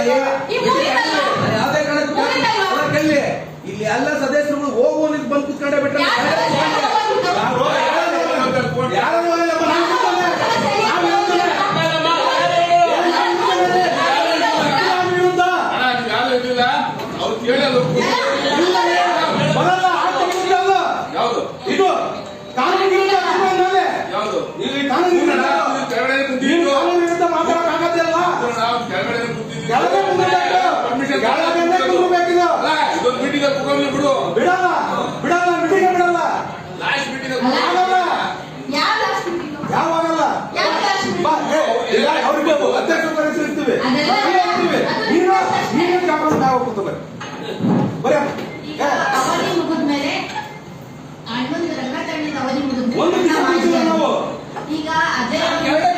Италия. И meeting ಹೋಗಲಿ ಬಿಡು. ಬಿಡಲ್ಲ ಬಿಡಲ್ಲ ಮೀಟಿಂಗ್ ಬಿಡಲ್ಲ. ಲಾಸ್ಟ್ ಮೀಟಿಂಗ್ ಆಗಲ್ಲ ಯಾವ ಲಾಸ್ಟ್ ಮೀಟಿಂಗ್ ಯಾವಾಗಲ್ಲ ಯಾವ ಲಾಸ್ಟ್ ಬಾ, ಮೀಟಿಂಗ್ ಅವ್ರಿಗೆ ಅಧ್ಯಕ್ಷ ಇರ್ತೀವಿ. ನೀನು ನೀನು ನಾವು ಬರೀ ಈಗ ಅವಧಿ ಮುಗಿದ್ಮೇಲೆ ಅವಧಿ ಮುಗಿದ್ಮೇಲೆ ಅಜಯ್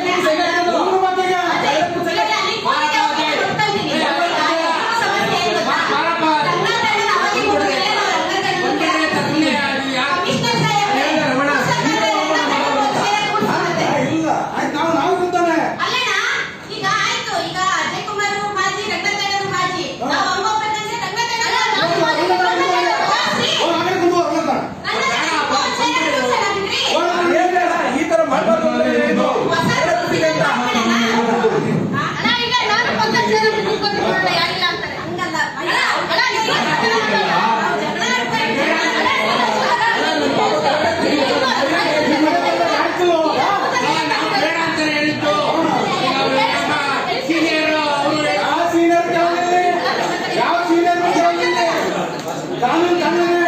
ಕಾನೂನು ಕಾನೂನು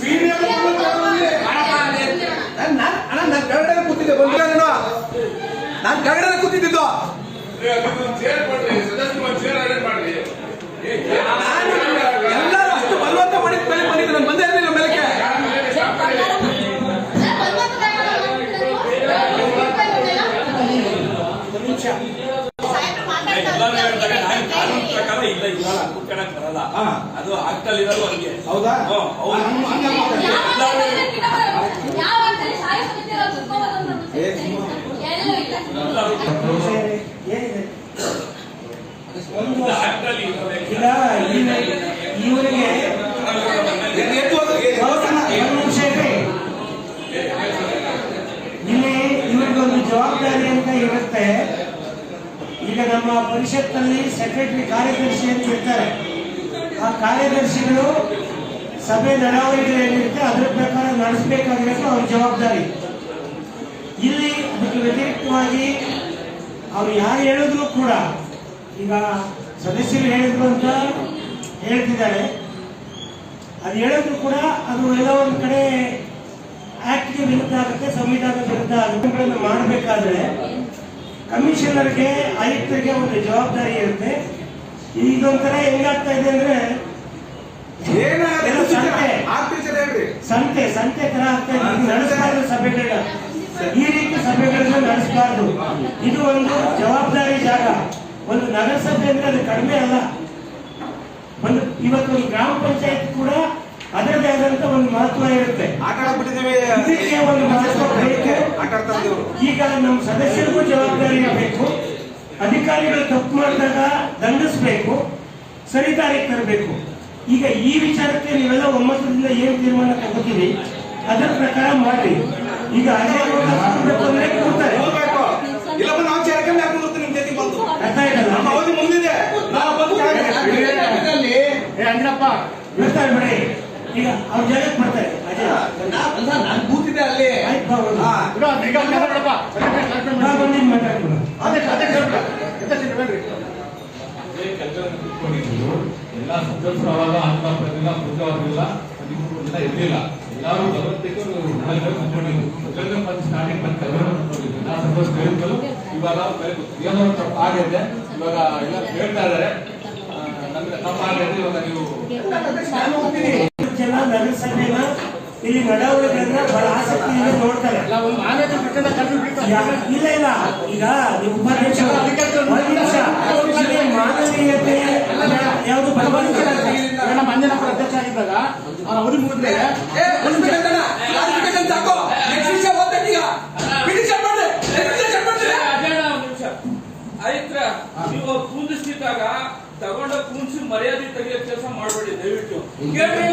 ಸೀನಿಯರ್ ಅಣ್ಣ ನಾನು ಕೆಳಗಡೆ ಕೂತಿದ್ದೆ ಬಂದಿಲ್ಲ ನಾನು ಕೆಳಗಡೆ ಕೂತಿದ್ದಿದ್ದು ಎಲ್ಲರೂ ಅಷ್ಟು ಬಲವಂತ ಮಾಡಿ ಮೇಲೆ ಬಂದಿದ್ದು ನಾನು ಬಂದೇ ಸಾಹೇಬ್ರು ಎಲ್ಲರೂ ಹೇಳ್ತಾರೆ ನಾನು ಕಾನೂನು ಮಾತಾಡ್ತಾ ಪ್ರಕಾರ ಇಲ್ಲ ಇಲ್ಲ ಕುತ್ಕೊಳಕ್ ಬರಲ್ಲ ಹಾ. ಅದು ಆಗ್ತಲ್ಲಿರೋದು ಹಂಗೆ ಹೌದಾ ಹ್ಮ್, ಹೌದು. ಹಂಗ್- ಹಂಗೆ ಮಾತಾಡಿ. ಎಲ್ಲೂ ಇಲ್ಲ ಇದು ಆಗ್ತಲ್ಲಿ ಇರೋದೇ. ಇವರಿಗೆ ಹೋಗು. ಒಂದು ನಿಮಿಷ ವಿಷಯ ಇಲ್ಲಿ ಇವ್ರಿಗೊಂದು ಜವಾಬ್ದಾರಿ ಅಂತ ಇರುತ್ತೆ. ಈಗ ನಮ್ಮ ಪರಿಷತ್ನಲ್ಲಿ ಸೆಕ್ರೆಟರಿ ಕಾರ್ಯದರ್ಶಿ ಅಂತ ಇರ್ತಾರೆ. ಆ ಕಾರ್ಯದರ್ಶಿಗಳು ಸಭೆ ನಡಾವಳಿಗಳು ಏನಿರುತ್ತೆ ಅದರ ಪ್ರಕಾರ ನಡೆಸಬೇಕಾಗಿರೋದು ಅವ್ರ ಜವಾಬ್ದಾರಿ. ಇಲ್ಲಿ ಅದಕ್ಕೆ ವ್ಯತಿರಿಕ್ತವಾಗಿ ಅವ್ರು ಯಾರು ಹೇಳಿದ್ರು ಕೂಡ, ಈಗ ಸದಸ್ಯರು ಹೇಳಿದ್ರು ಅಂತ ಹೇಳ್ತಿದ್ದಾರೆ. ಅದು ಹೇಳಿದ್ರು ಕೂಡ ಅದು ಎಲ್ಲ ಒಂದು ಕಡೆ ಆಕ್ಟ್ಗೆ ವಿರುದ್ಧ ಆಗುತ್ತೆ, ಸಂವಿಧಾನದ ವಿರುದ್ಧ ಆಗುತ್ತೆ ಮಾಡಬೇಕಾದ್ರೆ ಕಮಿಷನರ್ಗೆ ಆಯುಕ್ತರಿಗೆ ಒಂದು ಜವಾಬ್ದಾರಿ ಇರುತ್ತೆ. ಇದೊಂಥರ ಹೆಂಗಾಗ್ತಾ ಇದೆ ಅಂದ್ರೆ ಏನಾಗುತ್ತೆ ಎಲ್ಲ ಸಂತೆ. ಆಫೀಸರ್ ಹೇಳ್ರಿ ಸಂತೆ ಸಂತೆ ತರ ಆಗ್ತಾ ಇದೆ ಇದು ನಡೆಸಬಾರ್ದು ಸಭೆಗಳನ್ನ ಈ ರೀತಿ ಸಭೆಗಳನ್ನ ನಡೆಸಬಾರ್ದು. ಇದು ಒಂದು ಜವಾಬ್ದಾರಿ ಜಾಗ. ಒಂದು ನಗರಸಭೆ ಅಂದ್ರೆ ಅದು ಕಡಿಮೆ ಅಲ್ಲ. ಒಂದು ಇವತ್ತು ಒಂದು ಗ್ರಾಮ ಪಂಚಾಯತ್ ಕೂಡ ಅದರದೇ ಆದಂತ ಒಂದು ಮಹತ್ವ ಇರುತ್ತೆ. ಇದಕ್ಕೆ ಒಂದು ಮಹತ್ವ ಬೇಕು. ಆಟ ಈಗ ನಮ್ಮ ಸದಸ್ಯರಿಗೂ ಜವಾಬ್ದಾರಿ ಇರಬೇಕು. ಅಧಿಕಾರಿಗಳು ತಪ್ಪು ಮಾಡಿದಾಗ ದಂಡಿಸಬೇಕು. ಸರಿದಾರಿಗೆ ತರಬೇಕು. ಈಗ ಈ ವಿಚಾರಕ್ಕೆ ನೀವೆಲ್ಲ ಒಮ್ಮತದಿಂದ ಏನು ತೀರ್ಮಾನ ತಗೋತೀವಿ ಅದರ ಪ್ರಕಾರ ಮಾಡ್ರಿ. ಈಗ ಇಲ್ಲ ನಾವು ಚೇರ್ಕೊಂಡು ನಿಮ್ ಜೊತೆ ಬಂದು. ನಮ್ಮ ಅವಧಿ ಮುಂದಿದೆ. ನಾವು ಬಂದು ಬಿಡ್ತಾರೆ ಬಿಡಿ ಈಗ ಅವ್ರ ಜಾಗಕ್ಕೆ ನಾನು ಕೂತಿದ್ದೆ ಅಲ್ಲಿ. ಮಾತಾಡ್ಬಿಡು. ಎಲ್ಲ ಸದಸ್ಯರು ಆವಾಗ ಅಂತ ಪ್ರತಿಲ್ಲ ಪೂಜೆ ಆಗಿಲ್ಲ ಇರಲಿಲ್ಲ. ಮೊದಲನೇ ಬಂದು ಸ್ಟಾರ್ಟಿಂಗ್ ಬಂದು ಹೇಳಿದ್ರು ಇವಾಗ ಏನೋ ಒಂದು ತಪ್ಪು ಆಗೈತೆ ಇವಾಗ ಎಲ್ಲ ಹೇಳ್ತಾ ಇದ್ದಾರೆ. ಇವಾಗ ನೀವು ಜನ ನಗರಸಭೆನ ಇಲ್ಲಿ ನಡವಳಿಕೆಗಳನ್ನ ಬಹಳ ಆಸಕ್ತಿಯಿಂದ ನೋಡ್ತಾರೆ. ಇಲ್ಲ ಇಲ್ಲ. ಈಗ ನೀವು ಉಪಾಧ್ಯಕ್ಷ ಮಾನವೀಯತೆ ಯಾವುದು ಬಲವಂತ ನಮ್ಮ ಅಂಜನಪುರ ಅಧ್ಯಕ್ಷ ಆಗಿದ್ದಾಗ ಅವ್ರ ಅವಧಿ ಮುಗಿದ್ಮೇಲೆ ನೀವು ಕೂದಿಸಿದಾಗ ತಗೊಂಡ ಕುಂಸಿ ಮರ್ಯಾದೆ ತೆಗಿಯೋ ಕೆಲಸ ಮಾಡಬೇಡಿ ದಯವಿಟ್ಟು. ಕೇಳ್ರಿ